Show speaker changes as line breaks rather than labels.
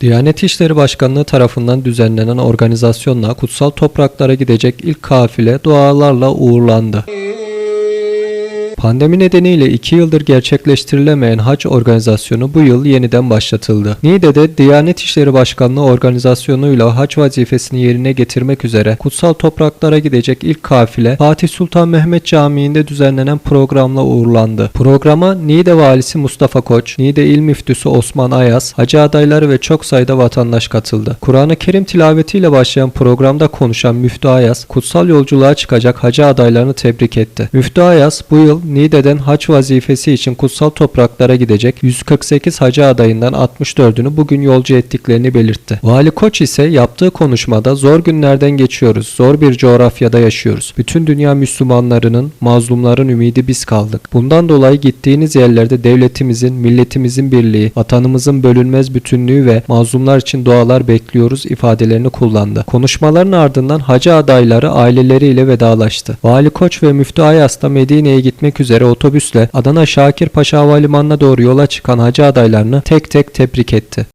Diyanet İşleri Başkanlığı tarafından düzenlenen organizasyonla kutsal topraklara gidecek ilk kafile dualarla uğurlandı. Pandemi nedeniyle 2 yıldır gerçekleştirilemeyen hac organizasyonu bu yıl yeniden başlatıldı. Niğde'de Diyanet İşleri Başkanlığı organizasyonuyla hac vazifesini yerine getirmek üzere kutsal topraklara gidecek ilk kafile Fatih Sultan Mehmet Camii'nde düzenlenen programla uğurlandı. Programa Niğde Valisi Mustafa Koç, Niğde İl Müftüsü Osman Ayaz, hacı adayları ve çok sayıda vatandaş katıldı. Kur'an-ı Kerim tilavetiyle başlayan programda konuşan Müftü Ayaz, kutsal yolculuğa çıkacak hacı adaylarını tebrik etti. Müftü Ayaz bu yıl Niğde'den haç vazifesi için kutsal topraklara gidecek 148 hacı adayından 64'ünü bugün yolcu ettiklerini belirtti. Vali Koç ise yaptığı konuşmada zor günlerden geçiyoruz, zor bir coğrafyada yaşıyoruz. Bütün dünya Müslümanlarının, mazlumların ümidi biz kaldık. Bundan dolayı gittiğiniz yerlerde devletimizin, milletimizin birliği, vatanımızın bölünmez bütünlüğü ve mazlumlar için dualar bekliyoruz ifadelerini kullandı. Konuşmaların ardından hacı adayları aileleriyle vedalaştı. Vali Koç ve Müftü Ayas da Medine'ye gitmek üzere otobüsle Adana Şakir Paşa Havalimanı'na doğru yola çıkan hacı adaylarını tek tek tebrik etti.